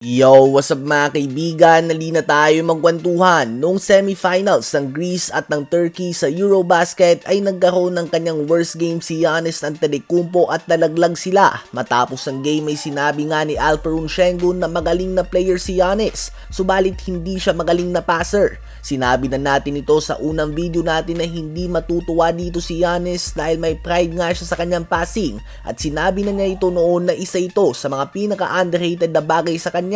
Yo, what's up mga kaibigan? Nali na tayo magkwentuhan. Noong semifinals ng Greece at ng Turkey sa Eurobasket ay nagkaroon ng kanyang worst game si Giannis Antetokounmpo at nalaglag sila. Matapos ang game ay sinabi nga ni Alperon Şengün na magaling na player si Giannis, subalit hindi siya magaling na passer. Sinabi na natin ito sa unang video natin na hindi matutuwa dito si Giannis dahil may pride nga siya sa kanyang passing at sinabi na niya ito noon na isa ito sa mga pinaka-underrated na bagay sa kanya.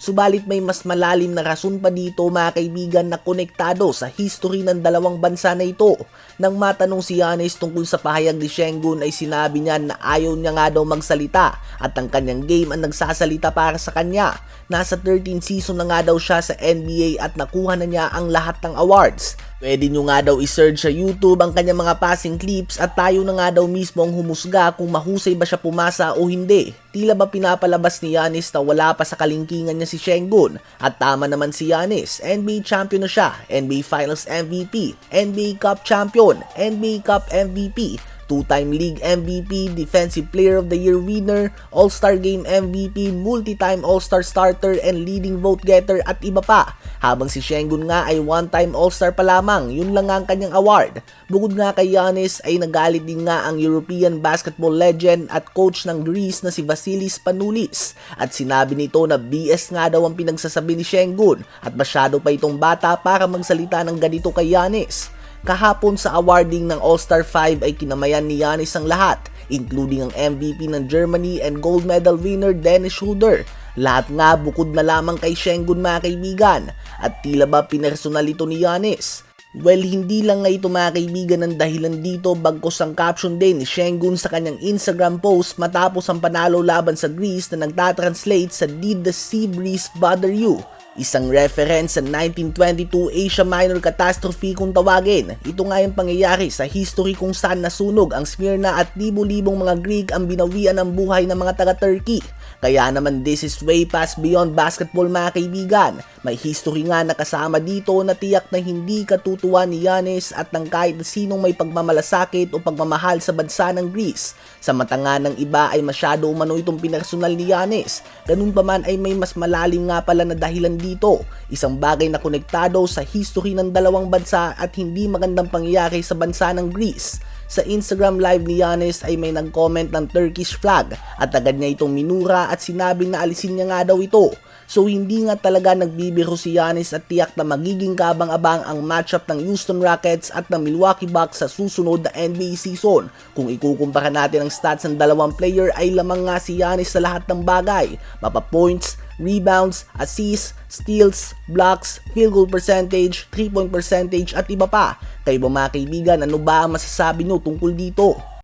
Subalit may mas malalim na rason pa dito mga kaibigan na konektado sa history ng dalawang bansa na ito. Nang matanong si Giannis tungkol sa pahayag ni Şengün ay sinabi niya na ayaw niya nga daw magsalita at ang kanyang game ang nagsasalita para sa kanya. Nasa 13 season na nga daw siya sa NBA at nakuha na niya ang lahat ng awards. Pwede nyo nga daw i-search sa YouTube ang kanyang mga passing clips at tayo na nga daw mismo ang humusga kung mahusay ba siya pumasa o hindi. Tila ba pinapalabas ni Giannis na wala pa sa kalingkingan niya si Şengün? At tama naman si Giannis, NBA champion na siya, NBA Finals MVP, NBA Cup champion, NBA Cup MVP, two-time league MVP, Defensive Player of the Year winner, All-Star Game MVP, multi-time All-Star starter and leading vote getter at iba pa. Habang si Şengün nga ay one-time All-Star pa lamang, yun lang nga ang kanyang award. Bukod nga kay Giannis ay nagalit din nga ang European basketball legend at coach ng Greece na si Vasilis Panoulis. At sinabi nito na BS nga daw ang pinagsasabi ni Şengün at masyado pa itong bata para magsalita ng ganito kay Giannis. Kahapon sa awarding ng All-Star 5 ay kinamayan ni Giannis ang lahat, including ang MVP ng Germany and gold medal winner Dennis Schroeder. Lahat nga bukod na lamang kay Şengün mga kaibigan at tila ba pinersonal ito ni Giannis. Well, hindi lang nga ito mga kaibigan ang dahilan dito bagkos ang caption din ni Şengün sa kanyang Instagram post matapos ang panalo laban sa Greece na nagtatranslate sa Did the Sea Breeze Bother You? Isang reference sa 1922 Asia Minor Catastrophe kung tawagin. Ito nga yung pangyayari sa history kung saan nasunog ang Smyrna at libo-libong mga Greek ang binawian ng buhay ng mga taga-Turkey. Kaya naman this is way past beyond basketball mga kaibigan. May history nga nakasama dito na tiyak na hindi katutuwa ni Giannis at ng kahit sinong may pagmamalasakit o pagmamahal sa bansa ng Greece. Sa mata nga ng iba ay masyado umano itong pinersonal ni Giannis. Ganun pa man ay may mas malalim nga pala na dahilan dito. Isang bagay na konektado sa history ng dalawang bansa at hindi magandang pangyayari sa bansa ng Greece. Sa Instagram live ni Giannis ay may nag-comment ng Turkish flag at agad niya itong minura at sinabing na alisin niya nga daw ito. So hindi nga talaga nagbibiro si Giannis at tiyak na magiging kabang-abang ang matchup ng Houston Rockets at ng Milwaukee Bucks sa susunod na NBA season. Kung ikukumpara natin ang stats ng dalawang player ay lamang nga si Giannis sa lahat ng bagay. Mapa points, rebounds, assists, steals, blocks, field goal percentage, 3-point percentage at iba pa. Kayo ba mga kaibigan, ano ba ang masasabi nyo tungkol dito?